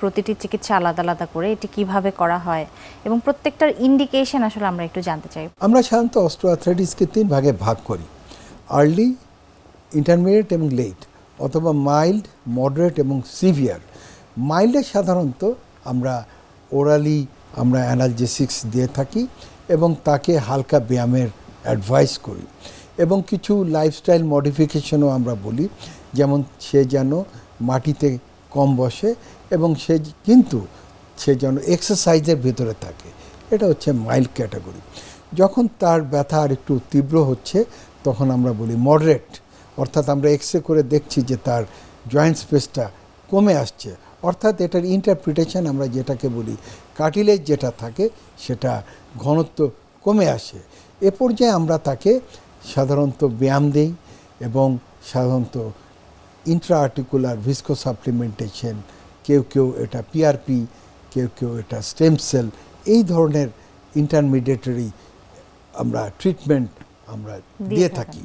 প্রতিটি চিকিৎসা আলাদা আলাদা করে এটি কীভাবে করা হয় এবং প্রত্যেকটার ইন্ডিকেশন আসলে আমরা একটু জানতে চাই। আমরা সাধারণত অস্ট্রোআথ্রাইটিসকে তিন ভাগে ভাগ করি আর্লি ইন্টারমিডিয়েট এবং লেট অথবা মাইল্ড মডারেট এবং সিভিয়ার মাইল্ডে সাধারণত আমরা ওরালি আমরা অ্যানালজেসিক্স দিয়ে থাকি এবং তাকে হালকা ব্যায়ামের অ্যাডভাইস করি এবং কিছু লাইফস্টাইল মডিফিকেশনও আমরা বলি, যেমন সে যেন মাটিতে কম বসে এবং সে কিন্তু সে যেন এক্সারসাইজের ভেতরে থাকে। এটা হচ্ছে মাইল্ড ক্যাটাগরি যখন তার ব্যথা আর একটু তীব্র হচ্ছে, তখন আমরা বলি মডারেট অর্থাৎ আমরা এক্স রে করে দেখছি যে তার জয়েন্ট স্পেসটা কমে আসছে। অর্থাৎ এটার ইন্টারপ্রিটেশন আমরা যেটাকে বলি কাটিলেজ যেটা থাকে, সেটা ঘনত্ব কমে আসে। এ পর্যায়ে আমরা তাকে সাধারণত ব্যায়াম দিই এবং সাধারণত ইন্ট্রা আর্টিকুলার ভিস্কো সাপ্লিমেন্টেশন কেউ কেউ এটা পিআরপি কেউ কেউ এটা স্টেম সেল এই ধরনের ইন্টারমিডিয়েটারি আমরা ট্রিটমেন্ট আমরা দিয়ে থাকি।